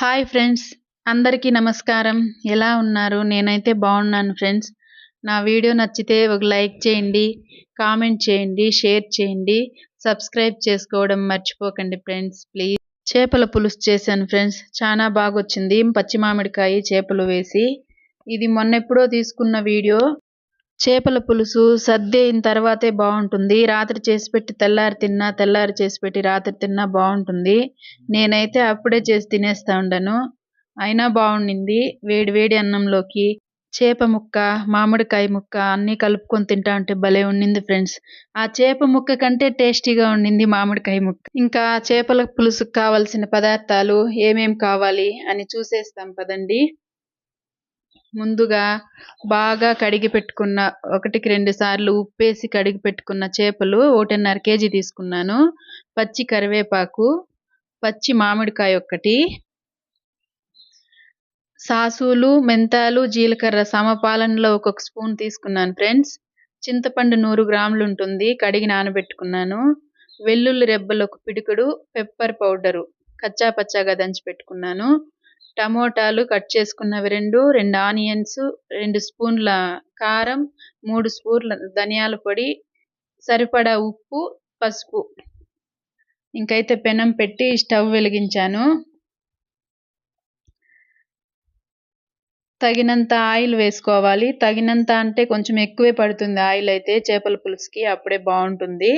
Hi friends అందరికీ నమస్కారం. ఎలా ఉన్నారు? నేనైతే బాగున్నాను ఫ్రెండ్స్. నా వీడియో నచ్చితే ఒక లైక్ చేయండి కామెంట్ చేయండి షేర్ చేయండి. సబ్స్క్రైబ్ చేసుకోవడం మర్చిపోకండి ఫ్రెండ్స్ ప్లీజ్. చేపల పులుసు చేశాను ఫ్రెండ్స్. చాలా బాగా వచ్చింది పచ్చి మామిడికాయ చేపలు వేసి. ఇది మొన్నెప్పుడో తీసుకున్న వీడియో. చేపల పులుసు సర్ది అయిన తర్వాతే బాగుంటుంది. రాత్రి చేసి పెట్టి తెల్లారి తిన్నా తెల్లారి చేసి పెట్టి రాత్రి తిన్నా బాగుంటుంది. నేనైతే అప్పుడే చేసి తినేస్తా ఉండను. అయినా బాగుండింది. వేడి వేడి అన్నంలోకి చేప ముక్క మామిడికాయ ముక్క అన్నీ కలుపుకొని తింటా ఉంటే భలే ఉండింది ఫ్రెండ్స్. ఆ చేప ముక్క కంటే టేస్టీగా ఉండింది మామిడికాయ ముక్క. ఇంకా చేపల పులుసుకు కావలసిన పదార్థాలు ఏమేం కావాలి అని చూసేస్తాం పదండి. ముందుగా బాగా కడిగి పెట్టుకున్న ఒకటికి రెండు సార్లు ఉప్పేసి కడిగి పెట్టుకున్న చేపలు ఒకటిన్నర కేజీ తీసుకున్నాను. పచ్చి కరివేపాకు పచ్చి మామిడికాయ ఒక్కటి సాసులు మెంతాలు జీలకర్ర సమపాలనలో ఒక్కొక్క స్పూన్ తీసుకున్నాను ఫ్రెండ్స్. చింతపండు నూరు గ్రాములు ఉంటుంది కడిగి నానబెట్టుకున్నాను. వెల్లుల్లి రెబ్బలు ఒక పిడికుడు పెప్పర్ పౌడరు కచ్చా పచ్చాగా దంచి పెట్టుకున్నాను. టమోటాలు కట్ చేసుకున్నవి రెండు రెండు ఆనియన్స్ రెండు స్పూన్ల కారం మూడు స్పూన్ల ధనియాల పొడి సరిపడా ఉప్పు పసుపు. ఇంకైతే పెనం పెట్టి స్టవ్ వెలిగించాను. తగినంత ఆయిల్ వేసుకోవాలి. తగినంత అంటే కొంచెం ఎక్కువే పడుతుంది ఆయిల్ అయితే చేపల పులుసుకి అప్పుడే బాగుంటుంది.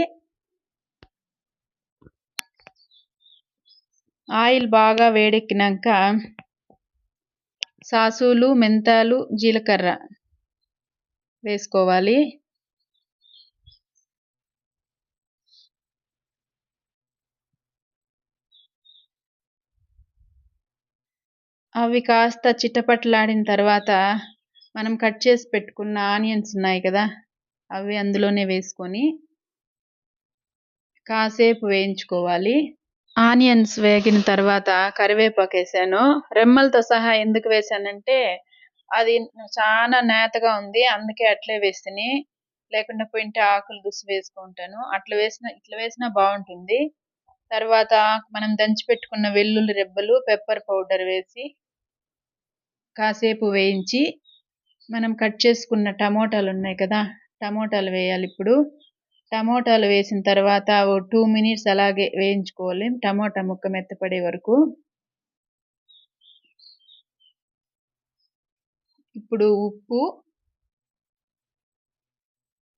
ఆయిల్ బాగా వేడెక్కినాక సాసులు మెంతాలు జీలకర్ర వేసుకోవాలి. అవి కాస్త చిట్టపట్లాడిన తర్వాత మనం కట్ చేసి పెట్టుకున్న ఆనియన్స్ ఉన్నాయి కదా అవి అందులోనే వేసుకొని కాసేపు వేయించుకోవాలి. ఆనియన్స్ వేగిన తర్వాత కరివేపాకు వేసాను. రెమ్మలతో సహా ఎందుకు వేసానంటే అది చాలా నేతగా ఉంది. అందుకే అట్లే వేసిని లేకుండా పోయింటే ఆకులు దుసి వేసుకుంటాను. అట్లా వేసిన ఇట్లా వేసినా బాగుంటుంది. తర్వాత మనం దంచి పెట్టుకున్న వెల్లుల్లి రెబ్బలు పెప్పర్ పౌడర్ వేసి కాసేపు వేయించి మనం కట్ చేసుకున్న టమోటాలు ఉన్నాయి కదా టమోటాలు వేయాలి ఇప్పుడు. టమోటాలు వేసిన తర్వాత ఓ టూ మినిట్స్ అలాగే వేయించుకోవాలి. టమోటా ముక్క మెత్తపడే వరకు. ఇప్పుడు ఉప్పు.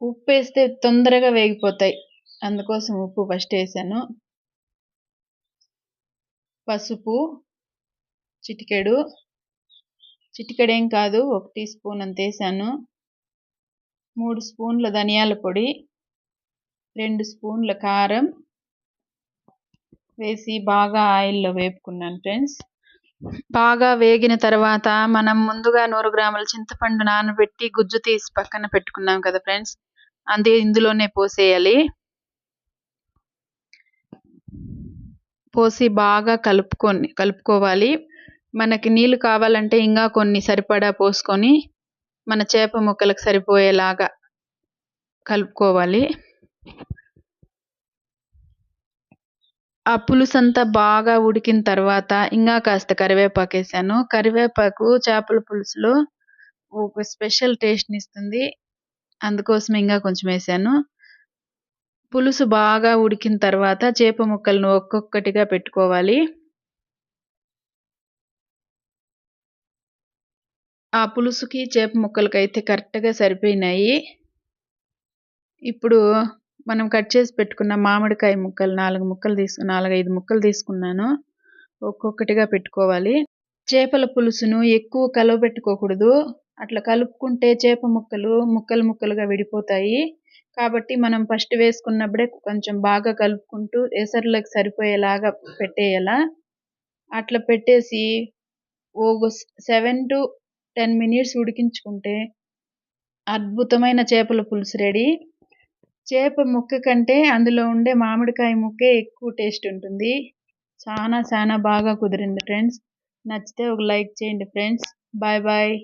ఉప్పు వేస్తే తొందరగా వేగిపోతాయి. అందుకోసం ఉప్పు ఫస్ట్ వేసాను. పసుపు. చిటికెడు. చిటికెడేం కాదు ఒక టీ స్పూన్ అంత వేసాను. మూడు స్పూన్ల ధనియాల పొడి. రెండు స్పూన్ల కారం వేసి బాగా ఆయిల్లో వేపుకున్నాను ఫ్రెండ్స్. బాగా వేగిన తర్వాత మనం ముందుగా నూరు గ్రాముల చింతపండు నానబెట్టి గుజ్జు తీసి పక్కన పెట్టుకున్నాం కదా ఫ్రెండ్స్. అంతే ఇందులోనే పోసేయాలి. పోసి బాగా కలుపుకొని కలుపుకోవాలి. మనకి నీళ్ళు కావాలంటే ఇంకా కొన్ని సరిపడా పోసుకొని మన చేప ముక్కలకు సరిపోయేలాగా కలుపుకోవాలి. ఆ పులుసు అంతా బాగా ఉడికిన తర్వాత ఇంకా కాస్త కరివేపాకు వేసాను. కరివేపాకు చేపల పులుసులో ఒక స్పెషల్ టేస్ట్ని ఇస్తుంది. అందుకోసం ఇంకా కొంచెం వేసాను. పులుసు బాగా ఉడికిన తర్వాత చేప ముక్కలను ఒక్కొక్కటిగా పెట్టుకోవాలి. ఆ పులుసుకి చేప ముక్కలకి అయితే కరెక్ట్గా సరిపోయినాయి. ఇప్పుడు మనం కట్ చేసి పెట్టుకున్న మామిడికాయ ముక్కలు నాలుగు ముక్కలు తీసుకు నాలుగైదు ముక్కలు తీసుకున్నాను. ఒక్కొక్కటిగా పెట్టుకోవాలి. చేపల పులుసును ఎక్కువ కలవబెట్టుకోకూడదు అట్లా కలుపుకుంటే చేప ముక్కలు ముక్కలు ముక్కలుగా విడిపోతాయి. కాబట్టి మనం ఫస్ట్ వేసుకున్నప్పుడే కొంచెం బాగా కలుపుకుంటూ ఎసర్లకు సరిపోయేలాగా పెట్టేయాల. అట్లా పెట్టేసి ఓ సెవెన్ టు టెన్ మినిట్స్ ఉడికించుకుంటే అద్భుతమైన చేపల పులుసు రెడీ. చేప ముక్క కంటే అందులో ఉండే మామిడికాయ ముక్కే ఎక్కువ టేస్ట్ ఉంటుంది. చాలా చాలా బాగా కుదిరింది ఫ్రెండ్స్. నచ్చితే ఒక లైక్ చేయండి ఫ్రెండ్స్. Bye bye.